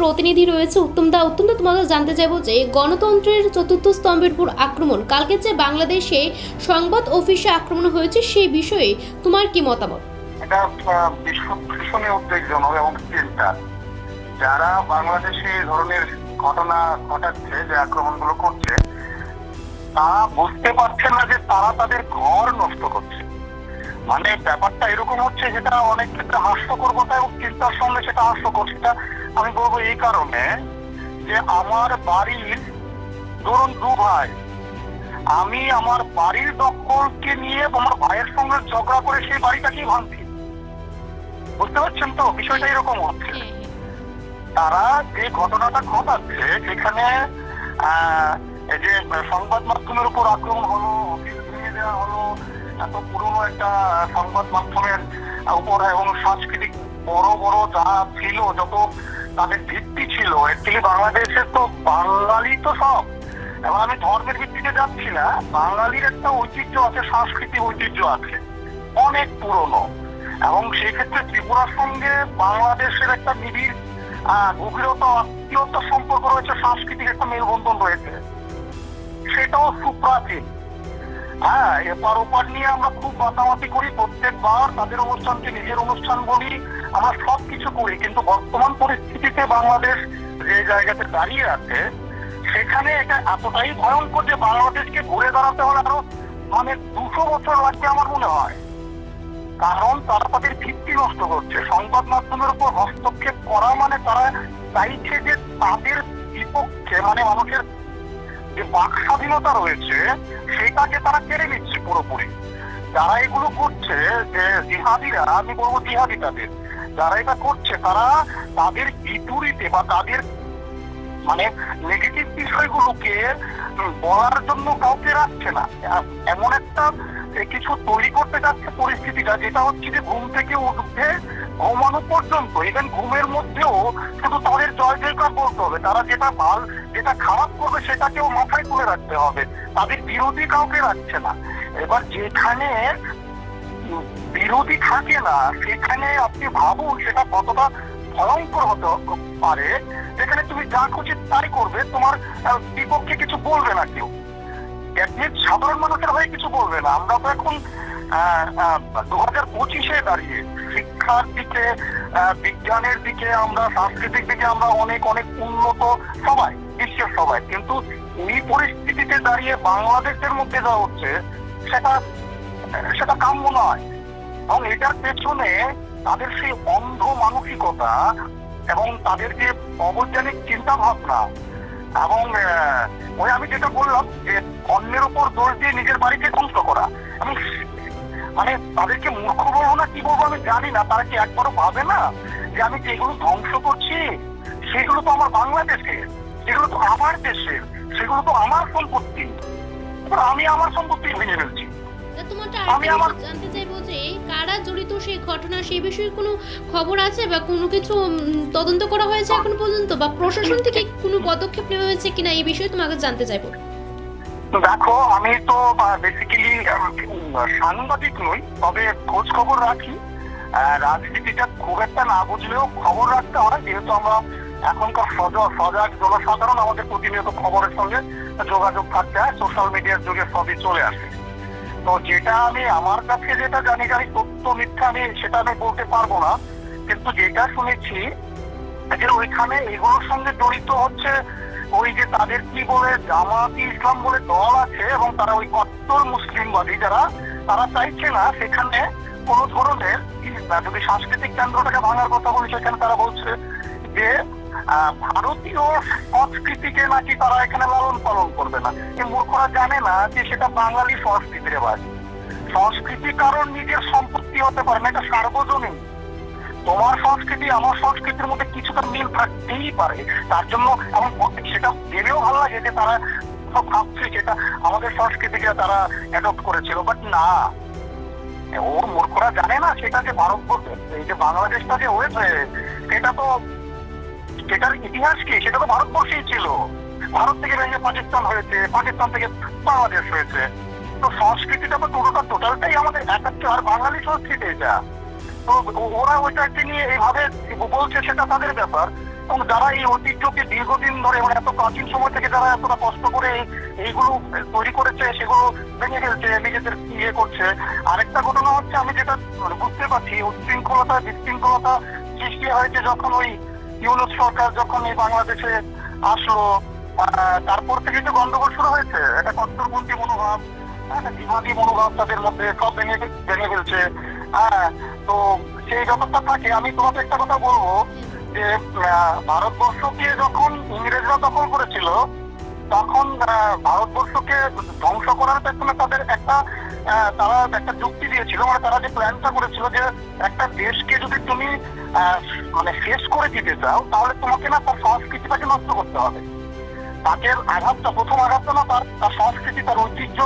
প্রতিনিধি রয়েছে। উত্তম দা উত্তম দা, তোমাদের জানতে চাইব যে গণতন্ত্রের চতুর্থ স্তম্ভের উপর আক্রমণ, কালকে যে বাংলাদেশে সংবাদ অফিসে আক্রমণ হয়েছে সেই বিষয়ে তোমার কি মতামত? এটা ভীষণই উদ্বেগজনক এবং চিন্তা। যারা বাংলাদেশে এই ধরনের ঘটনা ঘটাচ্ছে, যে আক্রমণগুলো করছে তারা বুঝতে পারছে না যে তারা তাদের ঘর নষ্ট করছে। মানে ব্যাপারটা এরকম হচ্ছে যেটা অনেক ক্ষেত্রে হাস্যকর কথা এবং চিন্তার সঙ্গে সেটা হাস্যকর। সেটা আমি বলব এই কারণে যে আমার বাড়ির ধরুন দু ভাই আমি আমার বাড়ির দখলকে নিয়ে আমার ভাইয়ের সঙ্গে ঝগড়া করে সেই বাড়িটাকেই ভাঙছি। বুঝতে পারছেন তো? বিষয়টা এরকম হচ্ছে। তারা যে ঘটনাটা ঘটাচ্ছে সেখানে যে সংবাদ মাধ্যমের উপর আক্রমণ হলো দেওয়া হলো এত পুরনো একটা সংবাদ মাধ্যমের উপর এবং সাংস্কৃতিক বড় বড় যা ছিল, যত তাদের ভিত্তি ছিল অ্যাকচুয়ালি বাংলাদেশের তো বাঙালি তো সব। এবং আমি ধর্মের ভিত্তিতে যাচ্ছি না, বাঙালির একটা ঐতিহ্য আছে, সাংস্কৃতিক ঐতিহ্য আছে, অনেক পুরনো। এবং সেক্ষেত্রে ত্রিপুরার সঙ্গে বাংলাদেশের একটা নিবিড় গভীরতা, আত্মীয়তার সম্পর্ক রয়েছে, সাংস্কৃতিক একটা মেলবন্ধন রয়েছে। সেটাও সুপ্রাচীন। হ্যাঁ এপার ওপার নিয়ে আমরা খুব মাতামাতি করি, প্রত্যেকবার তাদের অনুষ্ঠানকে নিজের অনুষ্ঠান বলি, আমরা সব কিছু করি। কিন্তু বর্তমান পরিস্থিতিতে বাংলাদেশ যে জায়গাতে দাঁড়িয়ে আছে, সেখানে এটা এতটাই ভয়ঙ্কর যে বাংলাদেশকে ঘুরে দাঁড়াতে হলে আরও মানে দুশো বছর লাগবে আমার মনে হয়। কারণ তারা তাদের ভিত্তি নষ্ট করছে। সংবাদ মাধ্যমের উপর হস্তক্ষেপ করা মানে তারা চাইছে যে তাদের বিপক্ষে মানে মানুষের যে বাক স্বাধীনতা রয়েছে, সেটাকে তারা কেড়ে নিচ্ছে পুরোপুরি। যারা এগুলো করছে, যে জিহাদিরা, আমি বলব জিহাদি তাদের যারা এটা করছে, তারা তাদের বিপরীতে বা তাদের মানে নেগেটিভ বিষয়গুলোকে বলার জন্য কাউকে রাখছে না। এমন একটা কিছু তৈরি করতে যাচ্ছে পরিস্থিতিটা, যেটা হচ্ছে যে ঘুম থেকে উঠে ঘুমানো পর্যন্ত ইভেন ঘুমের মধ্যেও শুধু তাদের জয় জয়কার বলতে হবে। তারা যেটা ভালো, যেটা খারাপ করবে সেটাকেও মাথায় তুলে রাখতে হবে। তাদের বিরোধী কাউকে রাখছে না। এবার যেখানে বিরোধী থাকে না, সেখানে আপনি ভাবুন সেটা কতটা ভয়ঙ্কর হতে পারে। যেখানে তুমি যা খুশি তাই করবে, তোমার বিপক্ষে কিছু বলবে না কেউ। অ্যাটলিস্ট সাধারণ মানুষের হয়ে কিছু বলবে না। আমরা তো এখন দু হাজার পঁচিশে দাঁড়িয়ে শিক্ষার দিকে বিজ্ঞানের দিকে, আমরা সাংস্কৃতিক দিকে আমরা অনেক অনেক উন্নত সবাই, বিশ্বের সবাই। কিন্তু এই পরিস্থিতিতে দাঁড়িয়ে বাংলাদেশের মধ্যে যা হচ্ছে, সেটা সেটা কাম্য নয়। এবং এটার পেছনে তাদের সেই অন্ধ মানসিকতা এবং তাদের যে অবৈজ্ঞানিক চিন্তা ভাবনা এবং ওই আমি যেটা বললাম যে অন্যের উপর দোষ দিয়ে নিজের বাড়িকে ধ্বংস করা। আমি মানে তাদেরকে মূর্খ বলব না, কি বলব আমি জানি না, তারা কি একবারও ভাবে না যে আমি যেগুলো ধ্বংস করছি, সেগুলো তো আমার বাংলাদেশের, সেগুলো তো আমার দেশের, সেগুলো তো আমার সম্পত্তি। আমি আমার সম্পত্তি ভেঙে ফেলছি। তোমারটা জানতে চাইব যে কারা জড়িত সেই ঘটনা সেই বিষয়ে কোনো খবর আছে বা কোনো কিছু তদন্ত করা হয়েছে এখন পর্যন্ত? বা প্রশাসন থেকে কোনো পদক্ষেপ নেওয়া হয়েছে কিনা? এই বিষয়ে তোমাকে জানতে চাইব। দেখো আমি তো বেসিক্যালি সাংবাদিক নই তবে খোঁজ খবর রাখি। আহ, রাজনীতিটা খুব একটা না বুঝলেও খবর রাখতে হয় যেহেতু আমরা এখনকার সজাগ সজাগ জনসাধারণ আমাদের প্রতিনিয়ত খবরের সঙ্গে যোগাযোগ থাকতে হয় সোশ্যাল মিডিয়ার যুগে সবই চলে আসে। তো যেটা আমি আমার কাছে যেটা জানি জানি সত্য মিথ্যা আমি সেটা আমি বলতে পারব না। কিন্তু যেটা শুনেছি যে ওইখানে এগুলোর সঙ্গে জড়িত হচ্ছে ওই যে তাদের কি বলে জামাতি ইসলাম বলে দল আছে এবং তারা ওই কট্টর মুসলিমবাদী যারা, তারা চাইছে না সেখানে কোন ধরনের যদি সাংস্কৃতিক কেন্দ্রটাকে ভাঙার কথা বলি, সেখানে তারা বলছে যে ভারতীয় সংস্কৃতিকে নাকি তারা এখানে লালন পালন করবে না। মূর্খরা জানে না যে সেটা বাঙালি সংস্কৃতির বাজ সংস্কৃতি কারণ নিজের সম্পত্তি হতে পারে না, এটা সার্বজনীন। তোমার সংস্কৃতি, আমার সংস্কৃতির মধ্যে কিছুটা মিল থাকতেই পারে। তার জন্য এমন সেটা ভেবেও ভালো লাগে যে তারা ভাবছে যেটা আমাদের সংস্কৃতিকে তারা অ্যাডপ্ট করেছিল বাট না। ও মূর্খরা জানে না সেটা যে ভারতবর্ষ এই যে বাংলাদেশটা যে হয়েছে, সেটা তো সেটার ইতিহাস কি? সেটা তো ভারতবর্ষেই ছিল। ভারত থেকে ভেঙে পাকিস্তান হয়েছে, পাকিস্তান থেকে বাংলাদেশ হয়েছে। তো সংস্কৃতিটা তো টোটাল টোটালটাই আমাদের একাত্র, আর বাঙালি সংস্কৃতি এটা। তো ওরা ওইটাকে নিয়ে এইভাবে বলছে, সেটা তাদের ব্যাপার। এবং যারা এই ঐতিহ্যকে দীর্ঘদিন ধরে মানে এত প্রাচীন সময় থেকে যারা এতটা কষ্ট করে এইগুলো তৈরি করেছে, সেগুলো ভেঙে ফেলছে, নিজেদের ইয়ে করছে। আরেকটা ঘটনা হচ্ছে, আমি যেটা বুঝতে পারছি, উচ্ছৃঙ্খলতা, বিশৃঙ্খলতা সৃষ্টি হয়েছে যখন ওই ইউনুস সরকার যখন এই বাংলাদেশে আসলো তারপর থেকে তো গন্ডগোল শুরু হয়েছে, একটা কট্টরপন্থী মনোভাব জিহাদি মনোভাব তাদের মধ্যে সব ভেঙে ভেঙে ফেলছে। হ্যাঁ তো সেই ব্যাপারটা থাকে। আমি তোমাকে একটা কথা বলব যে ভারতবর্ষকে যখন ইংরেজরা দখল করেছিল, তখন ভারতবর্ষকে ধ্বংস করার পেছনে তাদের একটা তারা একটা যুক্তি দিয়েছিল মানে তারা যে প্ল্যানটা করেছিল যে একটা দেশকে যদি তুমি মানে শেষ করে দিতে চাও, তাহলে তোমাকে না তার সংস্কৃতিটাকে নষ্ট করতে হবে। তাকে আঘাতটা, প্রথম আঘাতটা না তার তার সংস্কৃতি, তার ঐতিহ্য,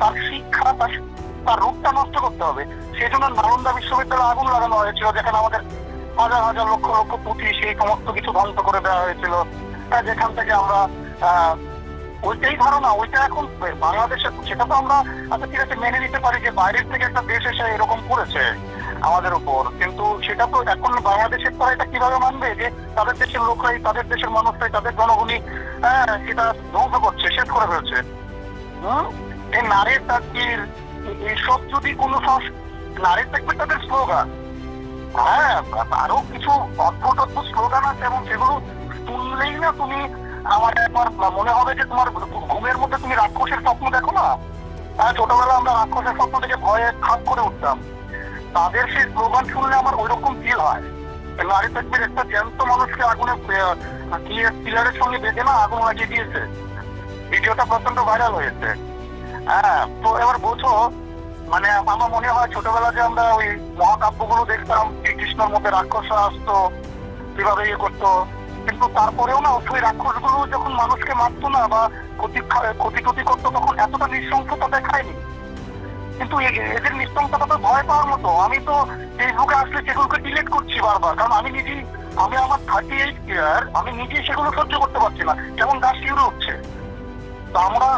তার শিক্ষা, তার তার রূপটা নষ্ট করতে হবে। সেই জন্য নালন্দা বিশ্ববিদ্যালয়ে আগুন লাগানো হয়েছিল, যেখানে আমাদের হাজার হাজার লক্ষ লক্ষ পুঁথি, সেই সমস্ত কিছু ধ্বংস করে দেওয়া হয়েছিল। যেখান থেকে আমরা ওইটাই ধারণা, ওইটা এখন বাংলাদেশে সেটা তো আমরা আচ্ছা ঠিক আছে মেনে নিতে পারি যে বাইরের থেকে একটা দেশ এসে এরকম করেছে আমাদের উপর কিন্তু সেটা তো এখন বাংলাদেশের তারা এটা কীভাবে মানবে যে তাদের দেশের লোকরাই তাদের দেশের মানুষরাই তাদের জনগণই হ্যাঁ সেটা ধ্বংস করছে, শেষ করে ফেলছে হুম? এই নারীর তাকবির এইসব যদি কোনো নারীর তাকবির তাদের স্লোগান হ্যাঁ আরও কিছু অদ্ভুত অদ্ভুত স্লোগান আছে এবং সেগুলো শুনলেই না তুমি আমার একবার মনে হবে যে তোমার ঘুমের মধ্যে তুমি রাক্ষসের স্বপ্ন দেখো না? হ্যাঁ ছোটবেলা আমরা রাক্ষসের স্বপ্ন থেকে ভয়ে খাপ করে উঠতাম। তাদের সেই স্লোগান শুনলে আমার ওইরকম ফিল হয়। নারী তাকবির একটা জ্যান্ত মানুষকে আগুনে পিলারের সঙ্গে বেঁধে না আগুন লাগিয়ে দিয়েছে? ভিডিওটা প্রচণ্ড ভাইরাল হয়েছে। হ্যাঁ তো এবার বোঝো মানে আমার মনে হয় ছোটবেলা যে আমরা ওই মহাকাব্যগুলো দেখতাম, শ্রীকৃষ্ণর মধ্যে রাক্ষসরা আসতো, কীভাবে ইয়ে করতো কিন্তু তারপরেও না ওই রাক্ষসগুলো যখন মানুষকে মারতো না বা ক্ষতি ক্ষতি ক্ষতি করতো, তখন এতটা নৃশংসতা দেখায়নি। কিন্তু এদের নৃশংসতা তো ভয় পাওয়ার মতো। আমি তো ফেসবুকে আসলে সেগুলোকে ডিলিট করছি বারবার। কারণ আমি নিজেই, আমি আমার থার্টি এইট ইয়ার আমি নিজেই সেগুলো সহ্য করতে পারছি না। যেমন গাছ শিউরে উঠছে। তো আমরা,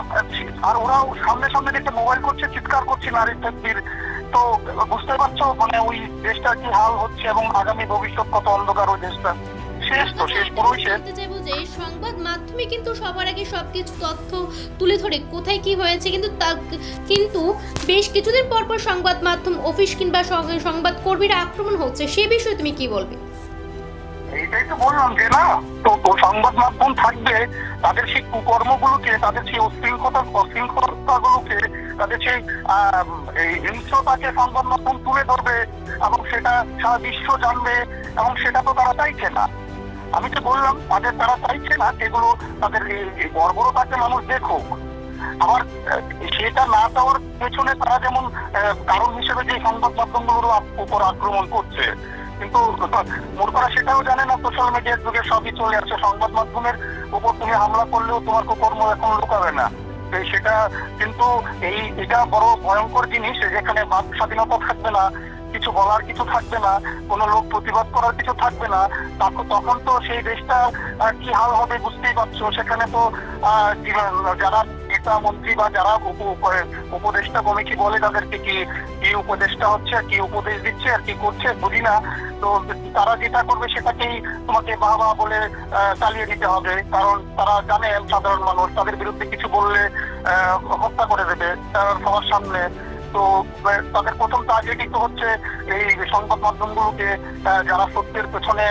আর ওরা সামনে সামনে দেখতে মোবাইল করছে, চিৎকার করছে নারীর তকবির তো বুঝতে পারছ মানে ওই দেশটার কি হাল হচ্ছে এবং আগামী ভবিষ্যৎ কত অন্ধকার ওই দেশটা। শেষ তো শেষ পুরোই শেষ। চাইব যে সংবাদ মাধ্যমে কিন্তু সবার আগে সবকিছু তথ্য তুলে ধরে কোথায় কি হয়েছে কিন্তু তা কিন্তু বেশ কিছুদিন পর পর সংবাদ মাধ্যম অফিস কিংবা সংবাদ কর্মীরা আক্রমণ হচ্ছে সে বিষয়ে তুমি কি বলবে? এইটাই তো বললাম যে না তো সংবাদ মাধ্যম থাকবে তাদের সেই কুকর্মগুলোকে তাদের সেই উশৃঙ্খতা অশৃঙ্খলতাগুলোকে তাদের সেই হিংস্রতাকে সংবাদ মাধ্যম তুলে ধরবে এবং সেটা সারা বিশ্ব জানবে এবং সেটা তো তারা চাইছে না। আমি তো বললাম, তাদের তারা চাইছে না সেগুলো তাদের বর্বরতাকে মানুষ দেখুক। আবার সেটা না দেওয়ার পেছনে তারা যেমন কারণ হিসেবে যে সংবাদ মাধ্যমগুলোর উপর আক্রমণ করছে। কিন্তু, মূর্খরা সেটাও জানে না সোশ্যাল মিডিয়ার যুগে সবই চলে আসছে সংবাদ মাধ্যমের উপর তুমি হামলা করলেও তোমার কর্ম এখন লুকাবে না। সেটা কিন্তু এই এটা বড় ভয়ঙ্কর জিনিস, যেখানে বাক স্বাধীনতা থাকবে না। কিছু বলার কিছু থাকবে না, কোনো লোক প্রতিবাদ করার কিছু থাকবে না তখন তো সেই দেশটা কি হাল হবে বুঝতেই পারছ। সেখানে তো যারা নেতা, মন্ত্রী বা যারা উপ- উপ- উপদেষ্টা কমিটি বলে তাদেরকে কি কি উপদেষ্টা হচ্ছে, কি উপদেশ দিচ্ছে আর কি করছে, বুঝি না। তো তারা যেটা করবে সেটাকেই তোমাকে বাহ বলে চালিয়ে দিতে হবে। কারণ তারা জানে, সাধারণ মানুষ, তাদের বিরুদ্ধে কিছু বললে হত্যা করে দেবে সবার সামনে। তো তাদের প্রথম টার্গেটই তো হচ্ছে এই সংবাদ মাধ্যমগুলোকে যারা সত্যের পেছনে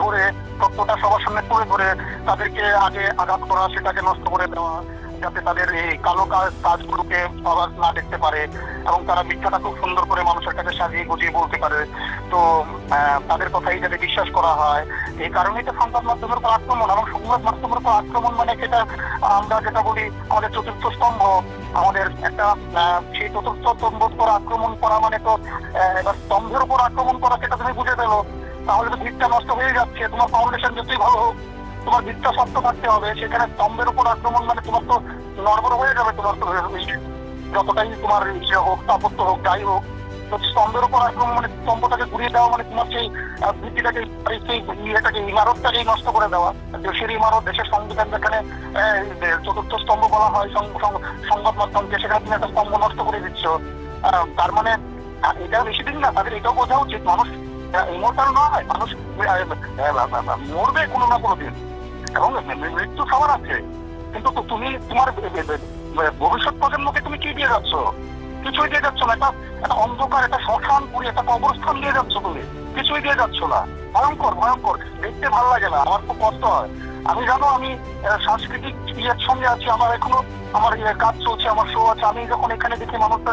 ঘুরে সত্যটা সবার সামনে তুলে ধরে, তাদেরকে আগে আঘাত করা, সেটাকে নষ্ট করে দেওয়া, যাতে তাদের এই কালো কাজ কাজগুলোকে সবার না দেখতে পারে এবং তারা মিথ্যাটা খুব সুন্দর করে মানুষের কাছে সাজিয়ে গুজিয়ে বলতে পারে। তো তাদের কথাই যাতে বিশ্বাস করা হয়। এই কারণেই তো সংবাদ মাধ্যমের উপর আক্রমণ এবং সংবাদ মাধ্যমের উপর আক্রমণ মানে সেটা আমরা যেটা বলি আমাদের চতুর্থ স্তম্ভ। আমাদের একটা সেই চতুর্থ স্তম্ভের উপর আক্রমণ করা মানে তো এবার স্তম্ভের উপর আক্রমণ করা সেটা তুমি বুঝে পেল তাহলে তো ভিতটা নষ্ট হয়ে যাচ্ছে। তোমার ফাউন্ডেশন যতই ভালো হোক, তোমার ভিতটা শক্ত থাকতে হবে। সেখানে স্তম্ভের উপর আক্রমণ মানে তোমার তো নড়বড় হয়ে যাবে তোমার তো যতটাই তোমার ইয়ে হোক, স্থাপত্য হোক, যাই হোক স্তম্ভের উপর আক্রমণ মানে স্তম্ভটাকে ঘুরিয়ে দেওয়া মানে তোমার সেই ভিত্তিটাকে মানে সেই ইয়েটাকে ইমারতটাকেই নষ্ট করে দেওয়া। দেশের ইমারত, দেশের সংবিধান যেখানে চতুর্থ স্তম্ভ বলা হয় সংবাদ মাধ্যমকে, সেখানে তুমি একটা স্তম্ভ নষ্ট করে দিচ্ছ। তার মানে এটা বেশি দিন না, তাদের এটাও বোঝা উচিত। মানুষ ইমোটাল নয়, মানুষ মরবে কোনো না কোনো দিন। এবং মৃত্যু সবার আছে। কিন্তু তুমি, তোমার ভবিষ্যৎ প্রজন্মকে তুমি কি দিয়ে যাচ্ছ? কিছুই দিয়ে যাচ্ছ না একটা অন্ধকার, একটা শ্মশান পুরী, একটা কবরস্থান দিয়ে যাচ্ছ তুমি। কিছুই দিয়ে যাচ্ছ না। ভয়ঙ্কর ভয়ঙ্কর। দেখতে ভালো লাগে না, আমার খুব কষ্ট হয়। আমি জানো, আমি সাংস্কৃতিক ইয়ের সঙ্গে আছি, আমার এখনও আমার ইয়ে কাজ চলছে, আমার শো আছে। আমি যখন এখানে দেখি মানুষটা